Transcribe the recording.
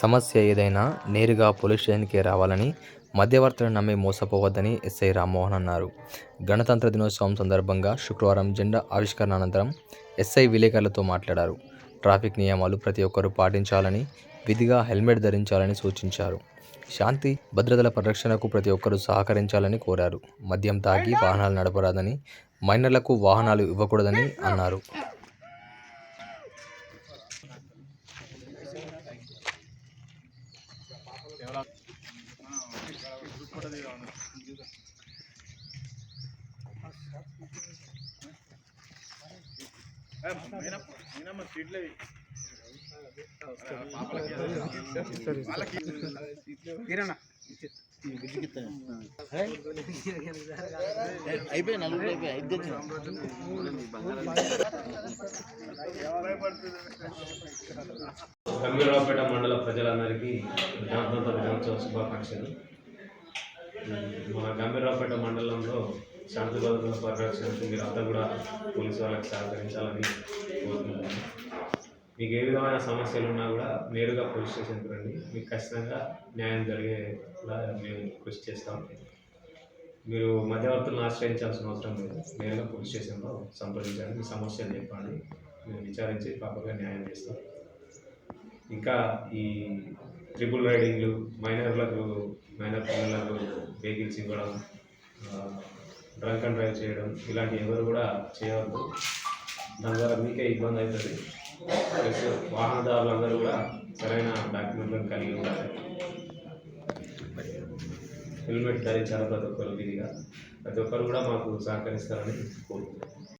సమస్య ఏదైనా నేరుగా పోలీస్ స్టేషన్కే రావాలని మధ్యవర్తులను నమ్మి మోసపోవద్దని ఎస్ఐ రామ్మోహన్ అన్నారు. గణతంత్ర దినోత్సవం సందర్భంగా శుక్రవారం జెండా ఆవిష్కరణ అనంతరం ఎస్ఐ విలేకరులతో మాట్లాడారు. ట్రాఫిక్ నియమాలు ప్రతి ఒక్కరూ పాటించాలని విధిగా హెల్మెట్ ధరించాలని సూచించారు. శాంతి భద్రతల పరిరక్షణకు ప్రతి ఒక్కరూ సహకరించాలని కోరారు. మద్యం తాగి వాహనాలు నడపరాదని మైనర్లకు వాహనాలు ఇవ్వకూడదని అన్నారు. అయిపోయి నలుగురు అయిపోయి ఐదు తెచ్చిన మండల ప్రజలందరికీ గణతంత్ర దినోత్సవ శుభాకాంక్షలు. మన గంభీరావుపేట మండలంలో శాంతి భద్రతల పరిరక్షణకు అంతా కూడా పోలీసు వాళ్ళకి సహకరించాలని కోరుకుంటున్నాను మీకు ఏ విధమైన సమస్యలు ఉన్నా కూడా నేరుగా పోలీస్ స్టేషన్కి రండి. మీకు ఖచ్చితంగా న్యాయం జరిగేలా మేము కృషి చేస్తాం. మీరు మధ్యవర్తులను ఆశ్రయించాల్సిన అవసరం లేదు. నేరుగా పోలీస్ స్టేషన్లో సంప్రదించండి. మీ సమస్యలు చెప్పండి. మేము విచారించి పాపగా న్యాయం చేస్తాం. ఇంకా ఈ ట్రిపుల్ రైడింగ్లు మైనర్లకు మైనర్ పిల్లలకు వెహికల్స్ ఇవ్వడం డ్రంక్ అండ్ డ్రైవ్ చేయడం ఇలాంటి ఎవరు కూడా చేయవద్దు. దాని ద్వారా మీకే ఇబ్బంది అవుతుంది. ప్లస్ వాహనదారులందరూ కూడా సరైన డాక్యుమెంట్లను కలిగి ఉండాలి. హెల్మెట్ ధరించాలి ప్రతి ఒక్కరు విధిగా ప్రతి ఒక్కరు కూడా మాకు సహకరిస్తారని కోరుకుంటున్నాను